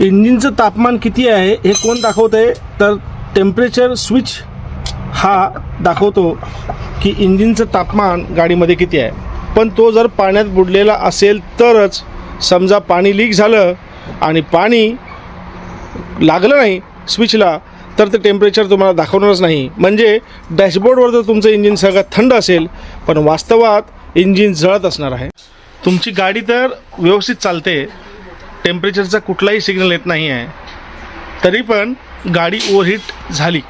इंजिनचं तापमान किती आहे हे कोण दाखवत आहे तर टेम्परेचर स्विच हा दाखवतो की इंजिनचं तापमान गाडीमध्ये किती आहे. पण तो जर पाण्यात बुडलेला असेल तरच समजा पाणी लीक झालं आणि पाणी लागलं नाही स्विचला तर ते टेम्परेचर तुम्हाला दाखवणारच नाही. म्हणजे डॅशबोर्डवर जर तुमचं इंजिन सगळं थंड असेल पण वास्तवात इंजिन जळत असणार आहे. तुमची गाडी तर व्यवस्थित चालते टेम्परेचरचा कुठलाही सिग्नल येत नाही आहे. तरी पण गाडी ओव्हरहीट झाली.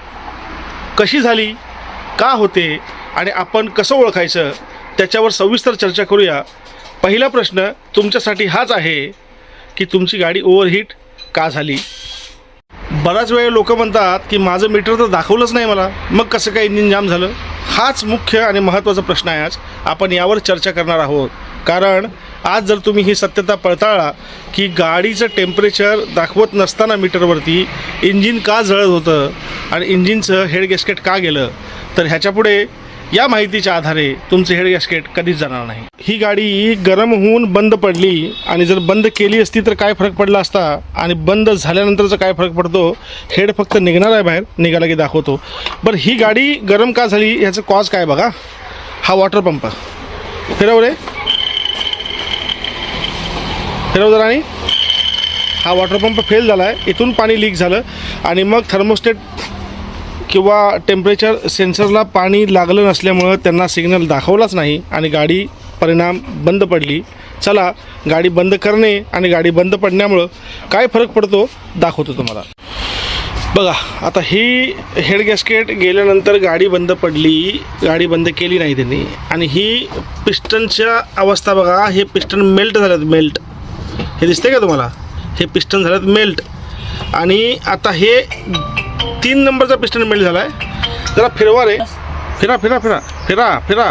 कशी झाली? का होते? आणि आपण कसं ओळखायचं? त्याच्यावर सविस्तर चर्चा करूया. पहिला प्रश्न तुमच्यासाठी हाच आहे की तुमची गाडी ओव्हरहीट का झाली? बराच वेळ लोक म्हणतात की माझं मीटर तर दाखवलंच नाही मला. मग कसं काय इंजिन जाम झालं? हाच मुख्य आणि महत्त्वाचा प्रश्न आहे आज. आपण यावर चर्चा करणार आहोत. कारण आज जर तुम्ही ही सत्यता पळताळा की गाडीचं टेम्परेचर दाखवत नसताना मीटरवरती इंजिन का जळत होतं आणि इंजिनचं हेड गॅस्केट का गेलं तर ह्याच्यापुढे या माहितीच्या आधारे तुमचं हेड गॅस्केट कधीच जाणार नाही. ही गाडी गरम होऊन बंद पडली आणि जर बंद केली असती तर काय फरक पडला असता? आणि बंद झाल्यानंतरचा काय फरक पडतो? हेड फक्त निघणार आहे बाहेर निघाला की दाखवतो. बरं ही गाडी गरम का झाली? ह्याचं कॉज काय बघा? हा वॉटर पंप फिरव रे. फिरव आणि हा वॉटर पंप फेल झाला आहे इथून पाणी लीक झालं. आणि मग थर्मोस्टेट किंवा टेम्परेचर सेन्सरला पाणी लागलं नसल्यामुळं त्यांना सिग्नल दाखवलाच नाही आणि गाडी परिणाम बंद पडली. चला गाडी बंद करणे आणि गाडी बंद पडण्यामुळं काय फरक पडतो दाखवतो तुम्हाला. बघा आता ही हेड गॅस्केट गेल्यानंतर गाडी बंद पडली. गाडी बंद केली नाही त्यांनी. आणि ही पिस्टनच्या अवस्था बघा. हे पिस्टन मेल्ट झाल्यात मेल्ट हे दिसते का तुम्हाला? हे पिस्टन झालं मेल्ट. आणि आता हे तीन नंबरचा पिस्टन मेल्ट झाला आहे जरा फिरवा रे. फिरा फिरा फिरा. फिरा फिरा.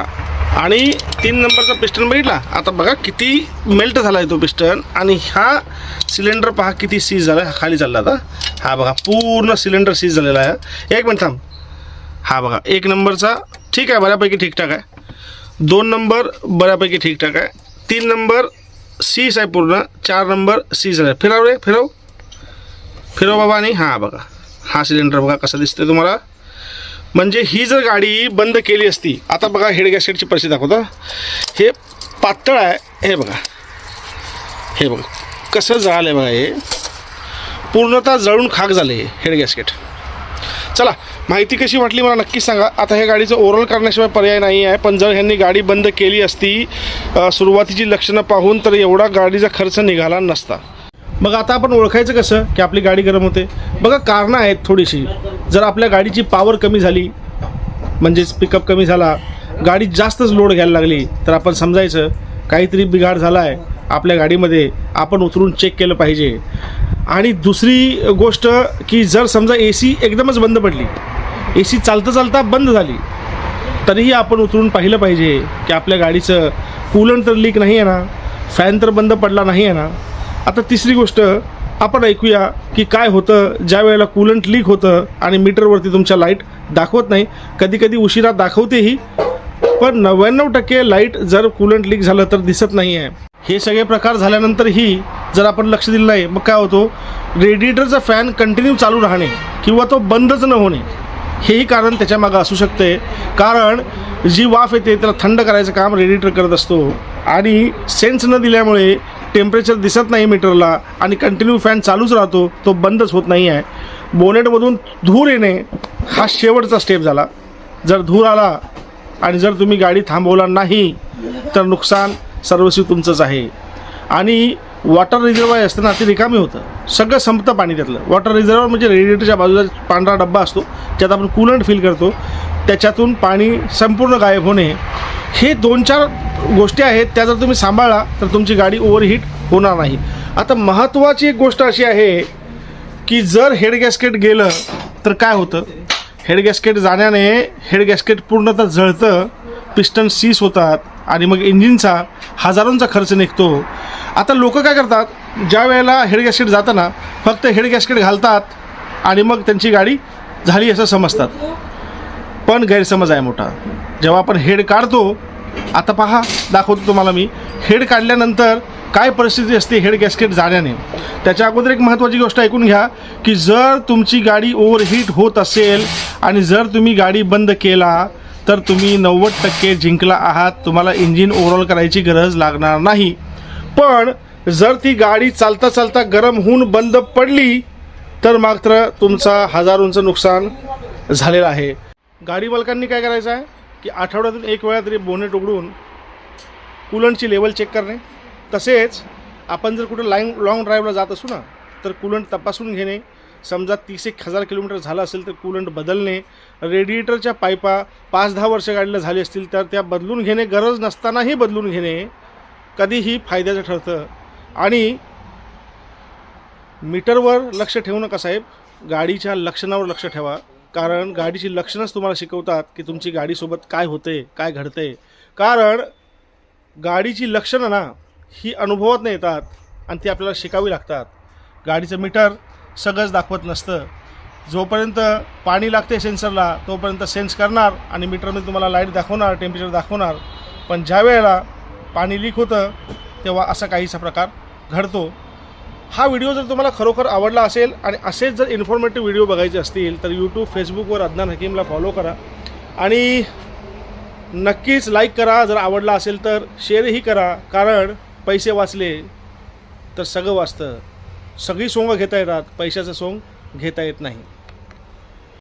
आणि तीन नंबरचा पिस्टन बघितला? आता बघा किती मेल्ट झाला आहे तो पिस्टन. आणि हा सिलेंडर पहा किती सीज झाला आहे खाली चालला आता. हा बघा पूर्ण सिलेंडर सीज झालेला आहे. एक मिनिट थांब. हा बघा एक नंबरचा ठीक आहे बऱ्यापैकी ठीकठाक आहे. दोन नंबर बऱ्यापैकी ठीकठाक आहे. तीन नंबर सीज आहे पूर्ण चार नंबर सीज आहे फिराव रे फिरव. फिरव बाबा आणि हां बघा. हा सिलेंडर बघा कसा दिसतोय तुम्हाला. म्हणजे ही जर गाडी बंद केली असती आता बघा हेड गॅसेटची परिस्थिती दाखवता. हे पातळ आहे. हे बघा. हे बघा. कसं जळालं आहे बघा हे. पूर्णतः जळून खाक झाले हे हेड गॅसकेट चला माहिती कशी वाटली मला नक्की सांगा. आता ह्या गाडीचं ओव्हरऑल करण्याशिवाय पर्याय नाही आहे पण जर ह्यांनी गाडी बंद केली असती सुरुवातीची लक्षणं पाहून तर एवढा गाडीचा खर्च निघाला नसता. मग आता आपण ओळखायचं कसं की आपली गाडी गरम होते? बघा कारणं आहेत थोडीशी. जर आपल्या गाडीची पॉवर कमी झाली म्हणजेच पिकअप कमी झाला गाडी जास्तच लोड घ्यायला लागली तर आपण समजायचं काहीतरी बिघाड झाला आहे आपल्या गाडीमध्ये आपण उतरून चेक केलं पाहिजे. आणि दुसरी गोष्ट की जर समजा ए सी एकदमच बंद पडली ए सी चालता चालता बंद झाली. तरीही आपण उतरून पाहिलं पाहिजे की आपल्या गाडीचं कूलन तर लीक नाही आहे ना फॅन तर बंद पडला नाही आहे ना. आता तिसरी गोष्ट आपण ऐकूया की काय होतं ज्या वेळेला कूलंट लीक होतं आणि मीटरवरती तुमच्या लाइट दाखवत नाही कधी कधी उशिरा दाखवतेही पण नव्याण्णव टक्के लाइट जर कूलंट लीक झालं तर दिसत नाही आहे हे सगळे प्रकार झाल्यानंतरही जर आपण लक्ष दिलं नाही मग काय होतो? रेडिएटरचा फॅन कंटिन्यू चालू राहणे किंवा तो बंदच न होणे. हेही कारण त्याच्यामागं असू शकते. कारण जी वाफ येते त्याला थंड करायचं काम रेडिएटर करत असतो. आणि सेन्स न दिल्यामुळे टेम्परेचर दिसत नाही मीटरला आणि कंटिन्यू फॅन चालूच राहतो तो बंदच होत नाही आहे. बोनेटमधून धूर येणे हा शेवटचा स्टेप झाला. जर धूर आला आणि जर तुम्ही गाडी थांबवला नाही तर नुकसान सर्वस्वी तुमचंच आहे. आणि वॉटर रिझर्वायर असतं ना ते रिकामी होतं. सगळं संपतं पाणी त्यातलं वॉटर रिझर्वायर म्हणजे रेडिएटरच्या बाजूला पांढरा डब्बा असतो ज्यात आपण कूलंट फील करतो. त्याच्यातून पाणी संपूर्ण गायब होणे हे दोन चार गोष्टी आहेत त्या जर तुम्ही सांभाळा तर तुमची गाडी ओव्हरहीट होणार नाही. आता महत्त्वाची एक गोष्ट अशी आहे की जर हेड गॅस्केट गेलं तर काय होतं? हेड गॅस्केट जाण्याने हेड गॅस्केट पूर्णतः जळतं पिस्टन सीस होतात आणि मग इंजिनचा हजारोंचा खर्च निघतो. आता लोक काय करतात ज्या वेळेला हेड गॅस्केट जाताना फक्त हेड गॅस्केट घालतात आणि मग त्यांची गाडी झाली असं समजतात. पण गैरसमज आहे मोठा. जेव्हा आपण हेड काढतो आता पहा दाखवतो तुम्हाला मी. हेड काढल्यानंतर काय परिस्थिती असते हेड गॅस्केट जाण्याने? त्याच्या अगोदर एक महत्त्वाची गोष्ट ऐकून घ्या की जर तुमची गाडी ओव्हरहीट होत असेल आणि जर तुम्ही गाडी बंद केला तर तुम्ही नव्वद टक्के जिंकला आहात. तुम्हाला इंजिन ओव्हरऑल करायची गरज लागणार नाही. पण जर ती गाडी चालता चालता गरम होऊन बंद पडली तर मात्र तुमचा हजारोंचं नुकसान झालेलं आहे. गाडी मालकांनी काय करायचं आहे? की आठवड्यातून एक वेळा तरी बोनेट उघडून कूलंटची लेवल चेक करणे. तसेच आपण जर कुठं लाईन लाँग ड्राईव्हला जात असू ना तर कुलंट तपासून घेणे. समजा तीस एक हजार किलोमीटर झालं असेल तर कूलंट बदलणे. रेडिएटरच्या पायपा पाच दहा वर्ष गाडीला झाली असतील तर त्या बदलून घेणे. गरज नसतानाही बदलून घेणे. कधीही फायद्याचं ठरतं. आणि मीटरवर लक्ष ठेवू नका साहेब. गाडीच्या लक्षणावर लक्ष ठेवा. कारण गाडीची लक्षणंच तुम्हाला शिकवतात की तुमची गाडीसोबत काय होते काय घडते. कारण गाडीची लक्षणं ना ही अनुभवात नाही येतात आणि ती आपल्याला शिकावी लागतात. गाडीचं मीटर सगळंच दाखवत नसतं. जोपर्यंत पाणी लागते सेन्सरला तोपर्यंत सेन्स करणार आणि मीटरमध्ये तुम्हाला लाइट दाखवणार टेम्परेचर दाखवणार. पण ज्या वेळेला पाणी लीक होतं तेव्हा असा काहीसा प्रकार घडतो. हा व्हिडिओ जर तुम्हाला खरोखर आवडला असेल आणि असेच जर इन्फॉर्मेटिव्ह व्हिडिओ बघायचे असतील तर यूट्यूब फेसबुकवर अदनान हकीमला फॉलो करा. आणि नक्कीच लाईक करा जर आवडला असेल तर शेअरही करा कारण पैसे वाचले तर सगळं वाचतं. सगळी सोंग घेता येतात पैशाचं सोंग घेता येत नाही.